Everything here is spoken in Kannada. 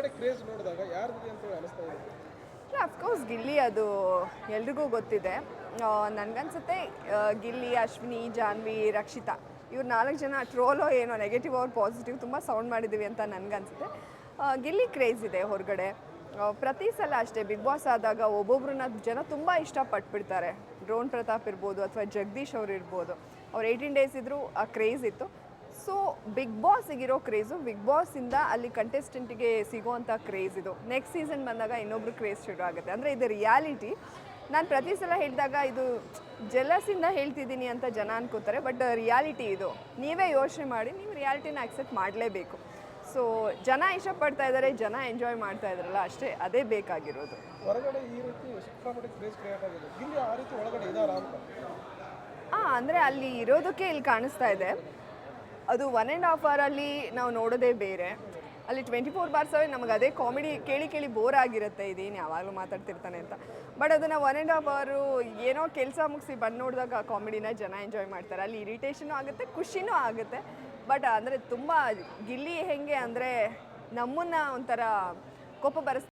ಹೊರಗಡೆ ಕ್ರೇಜ್ ನೋಡಿದಾಗ ಯಾರ್ದಿದೆ ಅಂತ ಅನಿಸ್ತಾ ಇದೆ? ಅಫ್ಕೋರ್ಸ್ ಗಿಲ್ಲಿ ಅದು ಎಲ್ರಿಗೂ ಗೊತ್ತಿದೆ. ನನಗನ್ಸುತ್ತೆ ಗಿಲ್ಲಿ, ಅಶ್ವಿನಿ, ಜಾನ್ವಿ, ರಕ್ಷಿತಾ ಇವ್ರು ನಾಲ್ಕು ಜನ ಟ್ರೋಲೋ ಏನೋ ನೆಗೆಟಿವ್ ಅವ್ರು ಪಾಸಿಟಿವ್ ತುಂಬ ಸೌಂಡ್ ಮಾಡಿದ್ದೀವಿ ಅಂತ ನನಗನ್ಸುತ್ತೆ. ಗಿಲ್ಲಿ ಕ್ರೇಜ್ ಇದೆ ಹೊರಗಡೆ. ಪ್ರತಿ ಸಲ ಅಷ್ಟೇ ಬಿಗ್ ಬಾಸ್ ಆದಾಗ ಒಬ್ಬೊಬ್ರನ್ನ ಜನ ತುಂಬ ಇಷ್ಟಪಟ್ಬಿಡ್ತಾರೆ. ಡ್ರೋನ್ ಪ್ರತಾಪ್ ಇರ್ಬೋದು ಅಥವಾ ಜಗದೀಶ್ ಅವ್ರು ಇರ್ಬೋದು. ಅವ್ರು ಏಯ್ಟೀನ್ ಡೇಸ್ ಇದ್ದರೂ ಆ ಕ್ರೇಜ್ ಇತ್ತು. ಸೊ ಬಿಗ್ ಬಾಸಿಗಿರೋ ಕ್ರೇಜು ಬಿಗ್ ಬಾಸಿಂದ ಅಲ್ಲಿ ಕಂಟೆಸ್ಟೆಂಟಿಗೆ ಸಿಗೋವಂಥ ಕ್ರೇಜ್ ಇದು. ನೆಕ್ಸ್ಟ್ ಸೀಸನ್ ಬಂದಾಗ ಇನ್ನೊಬ್ರು ಕ್ರೇಜ್ ಶುರು ಆಗುತ್ತೆ. ಅಂದರೆ ಇದು ರಿಯಾಲಿಟಿ ನಾನು ಪ್ರತಿ ಸಲ ಹೇಳಿದಾಗ ಇದು ಜೆಲಸಿಂದ ಹೇಳ್ತಿದ್ದೀನಿ ಅಂತ ಜನ ಅನ್ಕೋತಾರೆ ಬಟ್ ರಿಯಾಲಿಟಿ ಇದು. ನೀವೇ ಯೋಚನೆ ಮಾಡಿ ನೀವು ರಿಯಾಲಿಟಿನ ಅಕ್ಸೆಪ್ಟ್ ಮಾಡಲೇಬೇಕು. ಸೊ ಜನ ಇಷ್ಟಪಡ್ತಾ ಇದ್ದಾರೆ ಜನ ಎಂಜಾಯ್ ಮಾಡ್ತಾ ಇದ್ದಾರಲ್ಲ ಅಷ್ಟೇ ಅದೇ ಬೇಕಾಗಿರೋದು. ಹೊರಗಡೆ ಈ ರೀತಿ ಕ್ರೇಜ್ ಆ ಅಂದರೆ ಅಲ್ಲಿ ಇರೋದಕ್ಕೆ ಇಲ್ಲಿ ಕಾಣಿಸ್ತಾ ಇದೆ. ಅದು ಒನ್ ಆ್ಯಂಡ್ ಹಾಫ್ ಅವರಲ್ಲಿ ನಾವು ನೋಡೋದೇ ಬೇರೆ. ಅಲ್ಲಿ ಟ್ವೆಂಟಿ ಫೋರ್ ಬಾರ್ ಸೆವೆನ್ ನಮಗೆ ಅದೇ ಕಾಮಿಡಿ ಕೇಳಿ ಕೇಳಿ ಬೋರ್ ಆಗಿರುತ್ತೆ, ಇದೇನು ಯಾವಾಗಲೂ ಮಾತಾಡ್ತಿರ್ತಾನೆ ಅಂತ. ಬಟ್ ಅದನ್ನು ಒನ್ ಆ್ಯಂಡ್ ಹಾಫ್ ಅವರು ಏನೋ ಕೆಲಸ ಮುಗಿಸಿ ಬಂದು ನೋಡಿದಾಗ ಆ ಕಾಮಿಡಿನ ಜನ ಎಂಜಾಯ್ ಮಾಡ್ತಾರೆ. ಅಲ್ಲಿ ಇರಿಟೇಷನು ಆಗುತ್ತೆ, ಖುಷಿನೂ ಆಗುತ್ತೆ. ಬಟ್ ಅಂದರೆ ತುಂಬ ಗಿಲ್ಲಿ ಹೆಂಗೆ ಅಂದರೆ ನಮ್ಮನ್ನು ಒಂಥರ ಕೋಪ ಬರೆಸ್